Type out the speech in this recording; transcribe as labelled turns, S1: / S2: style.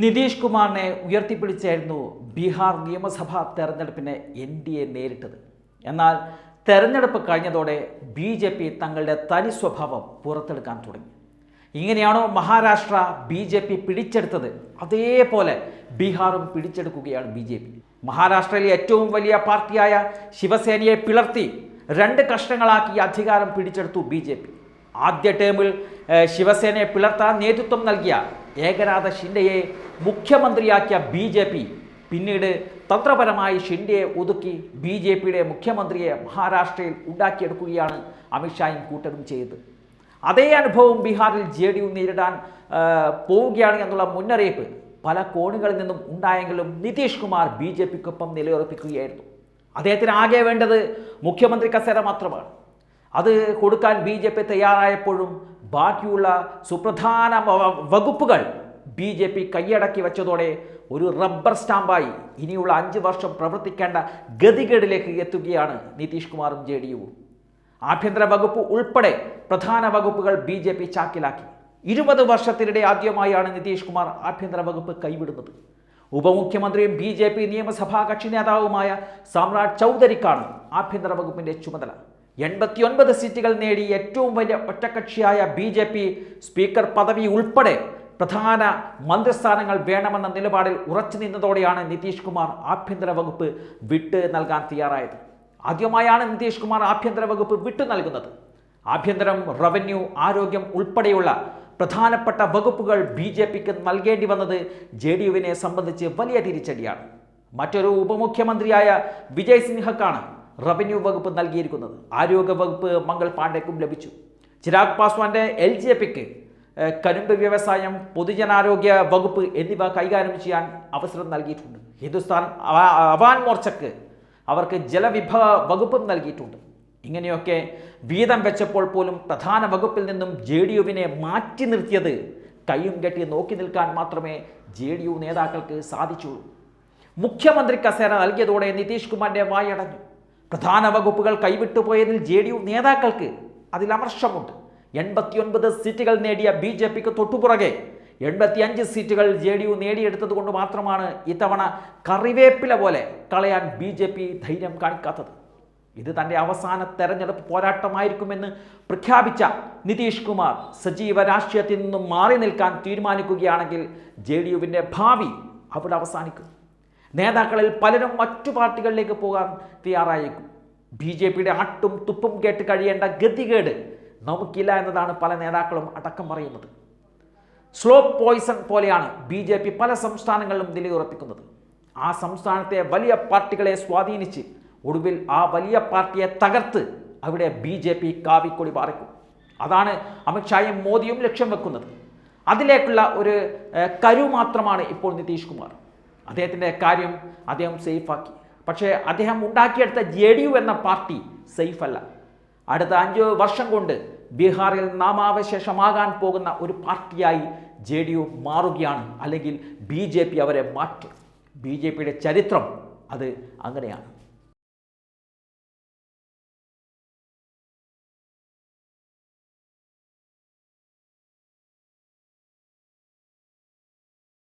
S1: നിതീഷ് കുമാറിനെ ഉയർത്തിപ്പിടിച്ചായിരുന്നു ബീഹാർ നിയമസഭാ തെരഞ്ഞെടുപ്പിനെ എൻ ഡി എ നേരിട്ടത്. എന്നാൽ തെരഞ്ഞെടുപ്പ് കഴിഞ്ഞതോടെ ബി ജെ പി തങ്ങളുടെ തനി സ്വഭാവം പുറത്തെടുക്കാൻ തുടങ്ങി. ഇങ്ങനെയാണോ മഹാരാഷ്ട്ര ബി ജെ പി പിടിച്ചെടുത്തത്? അതേപോലെ ബീഹാറും പിടിച്ചെടുക്കുകയാണ് ബി ജെ പി. മഹാരാഷ്ട്രയിലെ ഏറ്റവും വലിയ പാർട്ടിയായ ശിവസേനയെ പിളർത്തി രണ്ട് കഷ്ണങ്ങളാക്കി അധികാരം പിടിച്ചെടുത്തു ബി ജെ പി. ആദ്യ ടേമിൽ ശിവസേനയെ പിളർത്താൻ നേതൃത്വം നൽകിയ ഏകനാഥ ഷിൻഡെയെ മുഖ്യമന്ത്രിയാക്കിയ ബി ജെ പി പിന്നീട് തന്ത്രപരമായി ഷിൻഡെയെ ഒതുക്കി ബി ജെ പിയുടെ മുഖ്യമന്ത്രിയെ മഹാരാഷ്ട്രയിൽ ഉണ്ടാക്കിയെടുക്കുകയാണ് അമിത്ഷായും കൂട്ടരും ചെയ്തത്. അതേ അനുഭവം ബീഹാറിൽ ജെ ഡി യു നേരിടാൻ പോവുകയാണ് എന്നുള്ള മുന്നറിയിപ്പ് പല കോണുകളിൽ നിന്നും ഉണ്ടായെങ്കിലും നിതീഷ് കുമാർ ബി ജെ പിക്കൊപ്പം നിലയുറപ്പിക്കുകയായിരുന്നു. അദ്ദേഹത്തിന് ആകെ വേണ്ടത് മുഖ്യമന്ത്രി കസേര മാത്രമാണ്. അത് കൊടുക്കാൻ ബി ജെ പി തയ്യാറായപ്പോഴും ബാക്കിയുള്ള സുപ്രധാന വകുപ്പുകൾ ബി ജെ പി കൈയടക്കി വെച്ചതോടെ ഒരു റബ്ബർ സ്റ്റാമ്പായി ഇനിയുള്ള അഞ്ച് വർഷം പ്രവർത്തിക്കേണ്ട ഗതികേടിലേക്ക് എത്തുകയാണ് നിതീഷ് കുമാറും ജെ ഡി യുവും ആഭ്യന്തര വകുപ്പ് ഉൾപ്പെടെ പ്രധാന വകുപ്പുകൾ ബി ജെ പി ചാക്കിലാക്കി. ഇരുപത് വർഷത്തിനിടെ ആദ്യമായാണ് നിതീഷ് കുമാർ ആഭ്യന്തര വകുപ്പ് കൈവിടുന്നത്. ഉപമുഖ്യമന്ത്രിയും ബി ജെ പി നിയമസഭാ കക്ഷി നേതാവുമായ സാമ്രാട് ചൗധരിക്കാണ് ആഭ്യന്തര വകുപ്പിന്റെ ചുമതല. എൺപത്തിയൊൻപത് സീറ്റുകൾ നേടി ഏറ്റവും വലിയ ഒറ്റക്കക്ഷിയായ ബി ജെ പി സ്പീക്കർ പദവി ഉൾപ്പെടെ പ്രധാന മന്ത്രിസ്ഥാനങ്ങൾ വേണമെന്ന നിലപാടിൽ ഉറച്ചു നിന്നതോടെയാണ് നിതീഷ് കുമാർ ആഭ്യന്തര വകുപ്പ് വിട്ട് നൽകാൻ തയ്യാറായത്. ആദ്യമായാണ് നിതീഷ് കുമാർ ആഭ്യന്തര വകുപ്പ് വിട്ടു നൽകുന്നത്. ആഭ്യന്തരം റവന്യൂ ആരോഗ്യം ഉൾപ്പെടെയുള്ള പ്രധാനപ്പെട്ട വകുപ്പുകൾ ബി ജെ പിക്ക് നൽകേണ്ടി വന്നത് ജെ ഡി യുവിനെ സംബന്ധിച്ച് വലിയ തിരിച്ചടിയാണ്. മറ്റൊരു ഉപമുഖ്യമന്ത്രിയായ വിജയ് സിൻഹക്കാണ് റവന്യൂ വകുപ്പ് നൽകിയിരിക്കുന്നത്. ആരോഗ്യ വകുപ്പ് മംഗൾ പാണ്ഡെക്കും ലഭിച്ചു. ചിരാഗ് പാസ്വാന്റെ എൽ ജെ പിക്ക് കരുമ്പ് വ്യവസായം പൊതുജനാരോഗ്യ വകുപ്പ് എന്നിവ കൈകാര്യം ചെയ്യാൻ അവസരം നൽകിയിട്ടുണ്ട്. ഹിന്ദുസ്ഥാൻ അവ- അവാൻ മോർച്ചക്ക് അവർക്ക് ജലവിഭവ വകുപ്പും നൽകിയിട്ടുണ്ട്. ഇങ്ങനെയൊക്കെ വീതം വെച്ചപ്പോൾ പോലും പ്രധാന വകുപ്പിൽ നിന്നും ജെ ഡി യുവിനെ മാറ്റി നിർത്തിയത് കയ്യും കെട്ടി നോക്കി നിൽക്കാൻ മാത്രമേ ജെ ഡി യു നേതാക്കൾക്ക് സാധിച്ചുള്ളൂ. മുഖ്യമന്ത്രി കസേര നൽകിയതോടെ നിതീഷ് കുമാറിന്റെ വായടഞ്ഞു. പ്രധാന വകുപ്പുകൾ കൈവിട്ടുപോയതിൽ ജെ ഡി യു നേതാക്കൾക്ക് അതിൽ അമർഷമുണ്ട്. എൺപത്തിയൊൻപത് സീറ്റുകൾ നേടിയ ബി ജെ പിക്ക് തൊട്ടുപുറകെ എൺപത്തിയഞ്ച് സീറ്റുകൾ ജെ ഡി യു നേടിയെടുത്തത് കൊണ്ട് മാത്രമാണ് ഇത്തവണ കറിവേപ്പില പോലെ കളയാൻ ബി ജെ പി ധൈര്യം കാണിക്കാത്തത്. ഇത് തന്റെ അവസാന തെരഞ്ഞെടുപ്പ് പോരാട്ടമായിരിക്കുമെന്ന് പ്രഖ്യാപിച്ച നിതീഷ് കുമാർ സജീവ രാഷ്ട്രീയത്തിൽ നിന്നും മാറി നിൽക്കാൻ തീരുമാനിക്കുകയാണെങ്കിൽ ജെ ഡി യുവിന്റെ ഭാവി അവിടെ അവസാനിക്കും. നേതാക്കളിൽ പലരും മറ്റു പാർട്ടികളിലേക്ക് പോകാൻ തയ്യാറായേക്കും. ബി ജെ പിയുടെ ആട്ടും തുപ്പും കേട്ട് കഴിയേണ്ട ഗതികേട് നമുക്കില്ല എന്നതാണ് പല നേതാക്കളും അടക്കം പറയുന്നത്. സ്ലോ പോയിസൺ പോലെയാണ് ബി ജെ പി പല സംസ്ഥാനങ്ങളിലും നിലയുറപ്പിക്കുന്നത് ആ സംസ്ഥാനത്തെ വലിയ പാർട്ടികളെ സ്വാധീനിച്ച് ഒടുവിൽ ആ വലിയ പാർട്ടിയെ തകർത്ത് അവിടെ ബി ജെ പി കാവിക്കൊടി പാറിക്കും. അതാണ് അമിത്ഷായും മോദിയും ലക്ഷ്യം വെക്കുന്നത്. അതിലേക്കുള്ള ഒരു കരു മാത്രമാണ് ഇപ്പോൾ നിതീഷ് കുമാർ. അദ്ദേഹത്തിന്റെ കാര്യം അദ്ദേഹം സേഫാക്കി. പക്ഷേ അദ്ദേഹം ഉണ്ടാക്കിയെടുത്ത ജെ ഡി യു എന്ന പാർട്ടി സേഫല്ല. അടുത്ത അഞ്ച് വർഷം കൊണ്ട് ബീഹാറിൽ നാമാവശേഷമാകാൻ പോകുന്ന ഒരു പാർട്ടിയായി ജെ ഡി യു മാറുകയാണ്. അല്ലെങ്കിൽ ബി ജെ പി അവരെ മാറ്റും. ബി ജെ പിയുടെ ചരിത്രം അത് അങ്ങനെയാണ്.